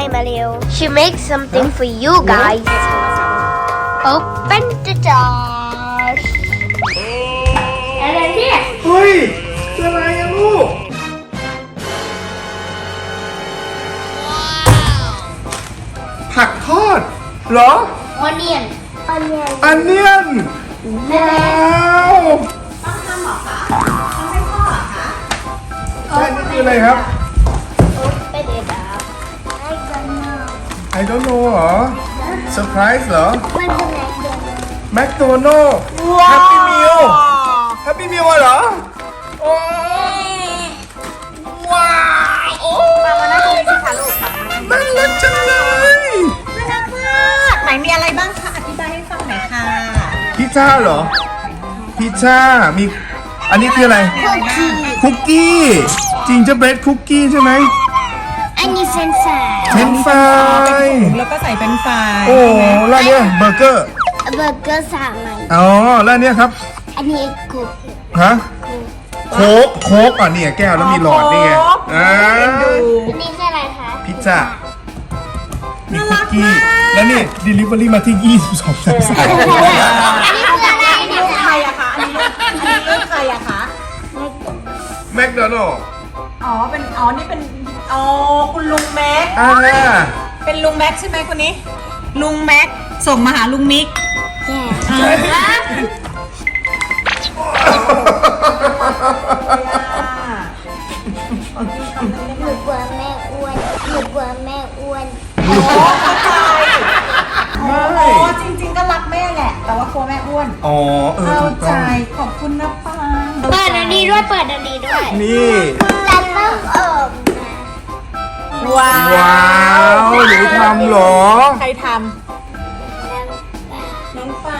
ให้มาเร็ว She makes something for you guys Open the door and then here เฮ้ยคืออะไรอะลูก ผักทอดเหรอ onion onion อันเนียนว้าวใช่นี่คืออะไรครับ I don't know I don't know เหรอเซอร์ไพรส์เหรอ มันเป็นอะไรเดี๋ยวแมคโดนัลล์แฮปปี้มิลแฮปปี้มิลเหรอโอ้ว้าวโอ้มามานั่งตรงนี้สิคะลูกน่ารักจังเลยน่ารักมากไหนมีอะไรบ้างคะ อธิบายให้ฟังหน่อยค่ะพิซซ่าเหรอพิซซ่ามีอันนี้คืออะไร คุกกี้จิงเจอร์เบรดคุกกี้ใช่ไหม อันนี้เฟรนช์ฟรายเฟรนช์ฟรายแล้วก็ใส่เป็นไฟรายโอ้แล้วอันเนี่ยเบอร์เกอร์เบอร์เกอร์สามอันอ๋อแล้วอันเนี่ยครับอันนี้กุ๊กฮะโค้กโค้กอะเนี่ยแก้วแล้วมีหลอดนี่ไงอ่าเอ็นดูอันนี้คืออะไรคะพิซซ่ามีคุกกี้แล้วนี่ delivery มาที่ 22สายสายอันนี้คืออะไรลูกใครอะคะอันนี้ลูกอันนี้ลูกใครอะคะแมคโดนัลล์อ๋อเป็นอ๋อนี่เป็น อ๋อคุณลุงแม็ก อ่าเป็นลุงแม็กใช่ไหมคนนี้ ลุงแม็กส่งมาหาลุงมิกแย่หนูกลัวแม่อ้วนหนูกลัวแม่อ้วนอ๋อเข้าใจไม่อ๋อจริง ๆ ก็รักแม่แหละ แต่ว่ากลัวแม่อ้วนอ๋อเออเข้าถูกใจต้อง ขอบคุณนะปังเปิดอันนี้ด้วย เปิดอันนี้ด้วยนี่จะต้องอบนะ ว้าวว้าวหนูทำเหรอ ใครทำน้องป่า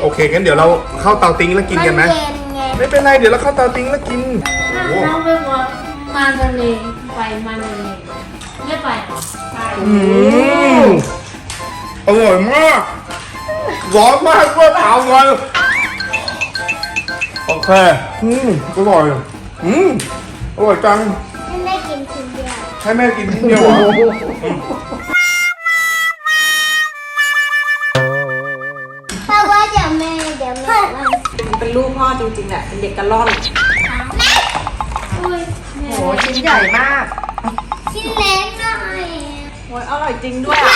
โอเคงั้นเดี๋ยวเราเข้าเตาติ้งแล้วกินกันไหมเย็นไงไม่เป็นไรเดี๋ยวเราเข้าเตาติ้งแล้วกินโอ้เราไม่ว่ามาทะเลไปมาทะเลไม่ไปหรอไปอืมอร่อยมากร้อนมากก็ถามเลยโอเคอืมอร่อยอืมอร่อยจัง ให้แม่กินทีเดียวเหรอเพราะว่าเดี๋ยวแม่เดี๋ยวแม่มันมันเป็นลูกพ่อจริงๆแหละเป็นเด็กกระล่อนอุ้ยโอ้ชิ้นใหญ่มาก ชิ้นเล็กหน่อย โอ้ยอร่อยจริงด้วยอะ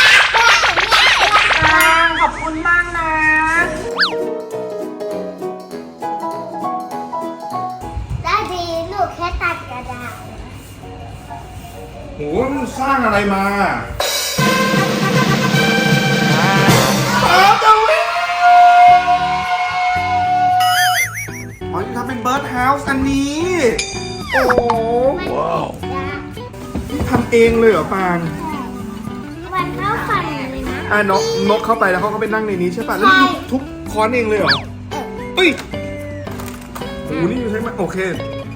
โหมันสร้างอะไรมาอ้าวเจ้าวิอ๋อจะทำเป็นเบิร์ดเฮาส์อันนี้ โอ้โหมันติดยากทำเองเลยเหรอปางวันเข้าฝันเลยนะอ่านกนกเข้าไปแล้วเขาก็ไปนั่งในนี้ใช่ป่ะ แล้วนี่ใช่ทุบค้อนเองเลยเหรอเอ้ยโอ้โหนี่อยู่ใช่ไหมโอเค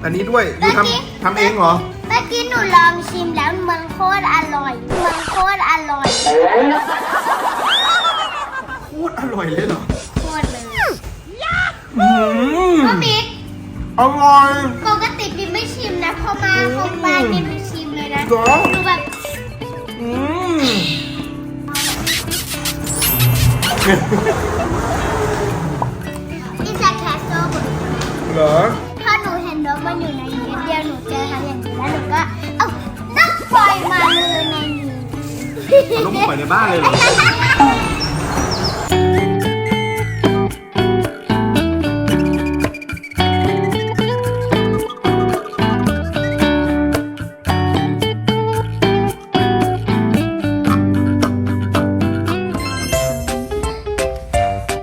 อันนี้ด้วยอยู่ทำทำเองเหรอ เมื่อกี้หนูลองชิมแล้วมันโคตรอร่อย มันโคตรอร่อยโคตรอร่อยเลยเหรอโคตรเลยอืมก็บิ๊กอร่อย ปกติบิ๊กไม่ชิมนะพอมาโฮมบ้านบิ๊กไม่ชิมเลยนะเหรอหนูแบบอืมนี่จะแคสโซ่หมดเหรอ ถ้าหนูเห็นนกมันอยู่ในนี้เดียวหนู ปล่อยมาเลยในนี้เอาลูกปล่อยในบ้านเลยเหรอ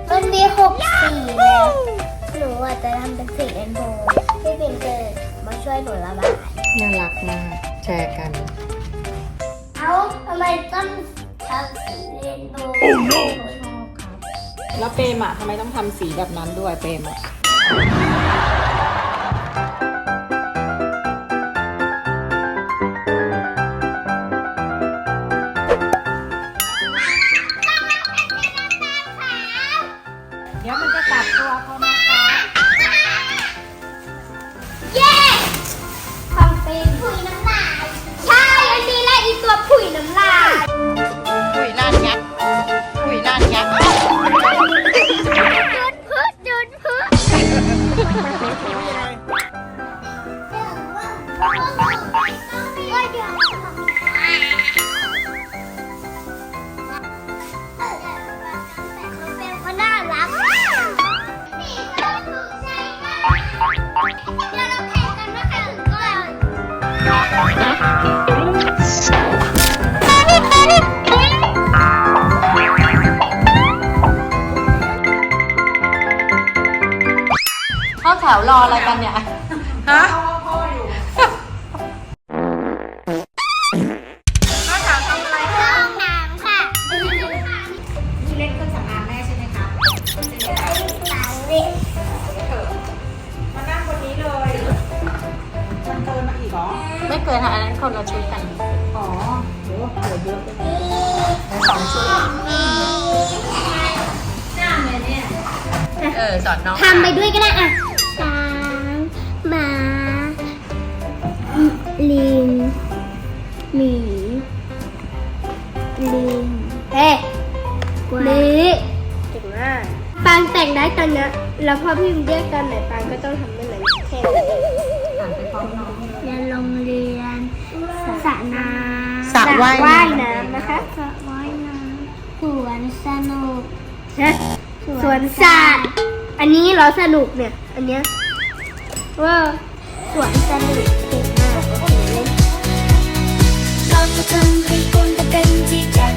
มันมีหกสีเลยหนูอาจจะทำเป็นสีเรนโบว์พี่ปิ่นเจอมาช่วยหนูระบาย น่ารักมากแชร์กัน เอ้าทำไมต้องทำสีเรนโบว์แล้วเปรมอะทำไมต้องทำสีแบบนั้นด้วยเปรมอะ ออะไรกันเนี่ยฮะห้องน้ำค่ะนี่เล่นเครื่องสำอางแม่ใช่ไหมคะใช่ไหมคะมานั่งบนนี้เลย มันเกินมาอีกเหรอ ไม่เกินค่ะอันนั้นคนละชุดกัน อ๋อโหเหลือเยอะเลยสองชุดเออสอนน้อง ทำไปด้วยก็ได้อะ แล้วพอพี่เรียกตอนไหนปางก็ต้องทำได้ไหนแค่นั้นอ่านไปพร้อมน้องเรียนโรงเรียนสระน้ำสระว่ายว่ายน้ำน้ำนะคะสระว่ายน้ำสวนสนุกนะสวนสัตว์อันนี้เราสนุกเนี่ย อันเนี้ยว่าสวนสนุกเก่งมากโอเคเราจะทำให้คุณเป็นจริง